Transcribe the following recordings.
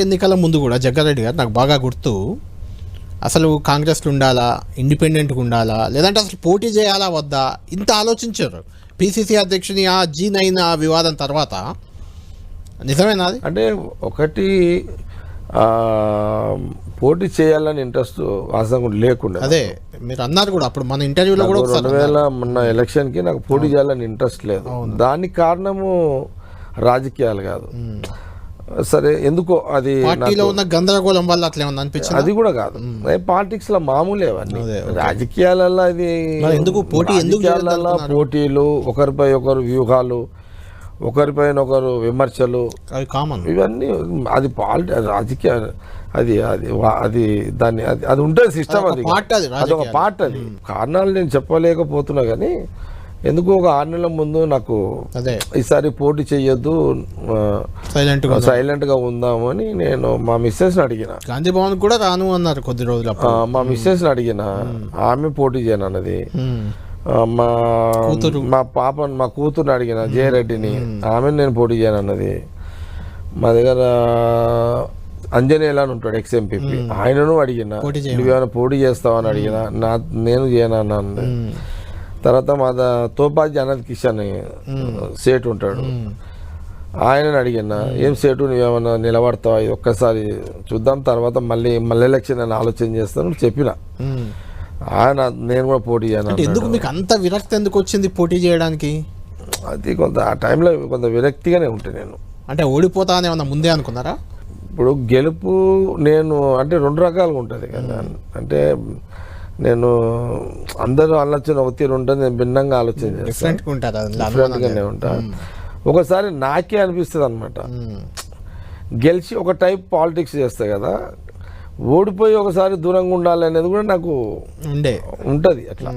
ఎన్నికల ముందు కూడా జగ్గారెడ్డి గారు నాకు బాగా గుర్తు. అసలు కాంగ్రెస్లో ఉండాలా? ఇండిపెండెంట్గా ఉండాలా? లేదంటే అసలు పోటీ చేయాలా? వద్దా? ఇంత ఆలోచించారు. పిసిసి అధ్యక్షుని ఆ జీ నైన్ ఆ వివాదం తర్వాత. నిజమేనా అది? అంటే ఒకటి పోటీ చేయాలని ఇంట్రెస్ట్ వాస్తవంగా లేకుండా అదే మీరు అన్నారు కూడా అప్పుడు మన ఇంటర్వ్యూలో కూడా రెండు వేల మొన్న ఎలక్షన్కి నాకు పోటీ చేయాలని ఇంట్రెస్ట్ లేదు. దానికి కారణము రాజకీయాలు కాదు. సరే ఎందుకో అది పార్టీలో ఉన్న గందరగోళం వల్ల అట్లా ఏమన్నా అనిపించింది? అది కూడా కాదు. పాలిటిక్స్లో మామూలే అవన్నీ. రాజకీయాలలో అది ఎందుకు పోటీ ఎందుకు రాజకీయాలలో పోటీలు ఒకరిపై ఒకరు వ్యూహాలు ఒకరిపైన ఒకరు విమర్శలు. అవి కామన్ ఇవన్నీ అది పాలిటి రాజకీయ అది అది అది దాన్ని అది అది ఉంటుంది సిస్టమ్ అది అది ఒక పార్ట్ అది. కారణాలు నేను చెప్పలేకపోతున్నా కానీ ఎందుకు ఒక ఆరు నెలల ముందు నాకు అదే. ఈసారి పోటీ చెయ్యొద్దు సైలెంట్గా సైలెంట్గా ఉందాము అని నేను మా మిస్సెస్ అడిగిన. గాంధీ భవన్ కూడా రాను అన్నారు కొద్ది రోజులు మా మిస్సెస్ అడిగిన. ఆమె పోటీ చేయను అన్నది. ఆ, మా మా పాప మా కూతుర్ని అడిగిన జయరెడ్డిని. ఆమె నేను పోటీ చేయను అన్నది. మా దగ్గర అంజనేయులు అని ఉంటాడు ఎక్స్ ఎంపీపీ ఆయనను అడిగిన. నువ్వేమైనా పోటీ చేస్తావని అడిగిన. నా నేను చేయను అన్నాను. ఉమ్. తర్వాత మా ద- తోపాజీ అనంత్ కిషన్ సేటు ఉంటాడు. ఆయనని అడిగిన ఏం సేటు నువ్వేమన్నా నిలబడతావా? ఒక్కసారి చూద్దాం తర్వాత మళ్ళీ మళ్ళీ ఎలక్షన్ అని ఆలోచన చేస్తాను చెప్పిన. ఆయన నేను కూడా పోటీ చేయను ఎందుకు మీకు అంత విరక్తి ఎందుకు వచ్చింది పోటీ చేయడానికి? అది కొంత ఆ టైంలో కొంత విరక్తిగానే ఉంటాను నేను. అంటే ఓడిపోతా అని ఏమన్నా ముందే అనుకున్నారా? ఇప్పుడు గెలుపు నేను అంటే రెండు రకాలుగా ఉంటుంది కదా. అంటే నేను అందరూ ఆలోచన ఒక తీరు ఉంటుంది నేను భిన్నంగా ఆలోచన డిఫరెంట్గానే ఉంటా. ఒకసారి నాకే అనిపిస్తుంది అనమాట. గెలిచి ఒక టైప్ పాలిటిక్స్ చేస్తా కదా ఓడిపోయి ఒకసారి దూరంగా ఉండాలి అనేది కూడా నాకు ఉండే. ఉంటుంది అట్లా.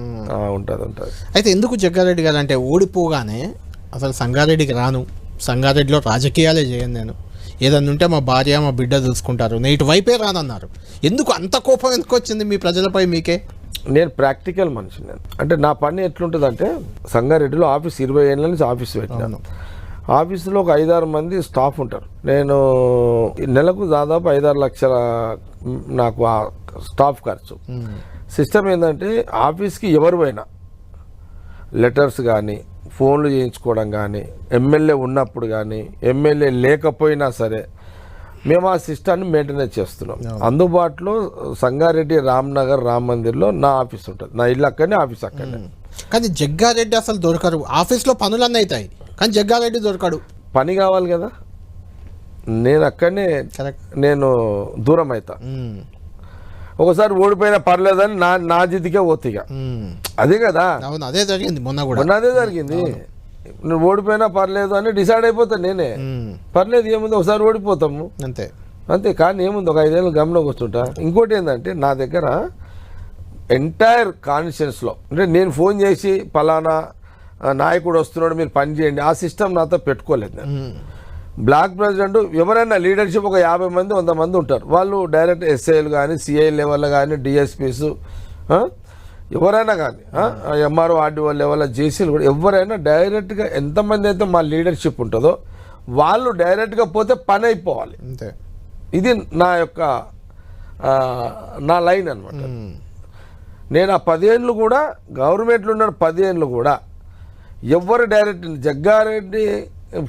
ఉంటుంది ఉంటుంది. అయితే ఎందుకు జగ్గారెడ్డి గారు అంటే ఓడిపోగానే అసలు సంగారెడ్డికి రాను సంగారెడ్డిలో రాజకీయాలే చేయను నేను. ఏదన్నా ఉంటే మా భార్య మా బిడ్డ చూసుకుంటారు. నేను ఇటు వైపే రానన్నారు. ఎందుకు అంత కోపం ఎందుకు వచ్చింది మీ ప్రజలపై మీకే? నేను ప్రాక్టికల్ మనిషి నేను. అంటే నా పని ఎట్లుంటుంది అంటే సంగారెడ్డిలో ఆఫీస్ ఇరవై ఏళ్ళ నుంచి ఆఫీస్ పెట్టినాను ఆఫీసులో ఒక ఐదారు మంది స్టాఫ్ ఉంటారు. నేను నెలకు దాదాపు ఐదారు లక్షల నాకు ఆ స్టాఫ్ ఖర్చు. సిస్టమ్ ఏంటంటే ఆఫీస్కి ఎవరు పోయినా లెటర్స్ కానీ ఫోన్లు చేయించుకోవడం కానీ ఎమ్మెల్యే ఉన్నప్పుడు కానీ ఎమ్మెల్యే లేకపోయినా సరే మేము ఆ సిస్టాన్ని మెయింటెనెన్స్ చేస్తున్నాం. అందుబాటులో సంగారెడ్డి రామ్నగర్ రామ్ మందిర్లో నా ఆఫీస్ ఉంటుంది. నా ఇల్లు అక్కడనే ఆఫీస్ అక్కడనే. కానీ జగ్గారెడ్డి అసలు దొరకరు. ఆఫీస్లో పనులన్నీ అవుతాయి. కానీ జగ్గారెడ్డి దొరకడు. పని కావాలి కదా. నేను అక్కడనే నేను దూరం అవుతా. ఒకసారి ఓడిపోయినా పర్లేదని నా నా జిద్దికే పోతిగా అదే కదా. అదే జరిగింది మొన్న కూడా. అదే జరిగింది. నువ్వు ఓడిపోయినా పర్లేదు అని డిసైడ్ అయిపోతా నేనే. పర్లేదు ఏముంది ఒకసారి ఓడిపోతాము. అంతే. అంతే కానీ ఏముంది ఒక ఐదేళ్ళు గమనం కూర్చుంటా ఇంకోటి ఏంటంటే నా దగ్గర ఎంటైర్ కాన్షియన్స్లో అంటే నేను ఫోన్ చేసి పలానా నాయకుడు వస్తున్నాడు మీరు పని చేయండి. ఆ సిస్టమ్ నాతో పెట్టుకోలేదు నేను. బ్లాక్ ప్రెసిడెంట్ ఎవరైనా లీడర్షిప్ ఒక యాభై మంది వంద మంది ఉంటారు. వాళ్ళు డైరెక్ట్ ఎస్ఐలు కానీ సిఐ లెవెల్ కానీ డిఎస్పీస్ ఎవరైనా కానీ ఎంఆర్ఓ ఆర్డీఓ లెవెల్ జేసీలు కూడా ఎవరైనా డైరెక్ట్గా ఎంతమంది అయితే మా లీడర్షిప్ ఉంటుందో వాళ్ళు డైరెక్ట్గా పోతే పని అయిపోవాలి. అంతే. ఇది నా యొక్క నా లైన్ అనమాట. నేను ఆ పదేళ్ళు కూడా గవర్నమెంట్లో ఉన్న పదేళ్ళు కూడా ఎవరు డైరెక్ట్ జగ్గారెడ్డి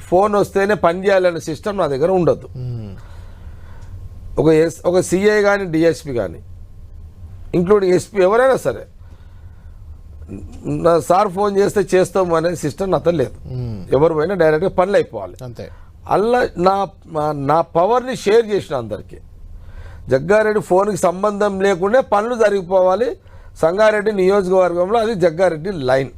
ఫోన్ వస్తేనే పని చేయాలనే సిస్టమ్ నా దగ్గర ఉండొద్దు ఉమ్. ఒక ఎస్ ఒక సిఐ కానీ డిఎస్పి కానీ ఇంక్లూడింగ్ ఎస్పీ ఎవరైనా సరే నా సార్ ఫోన్ చేస్తే చేస్తాము అనే సిస్టమ్ నాతో లేదు. ఎవరు పోయినా డైరెక్ట్గా పనులు అయిపోవాలి అంతే. అలా నా నా పవర్ని షేర్ చేసిన అందరికీ. జగ్గారెడ్డి ఫోన్కి సంబంధం లేకుండా పనులు జరిగిపోవాలి. సంగారెడ్డి నియోజకవర్గంలో అది జగ్గారెడ్డి లైన్.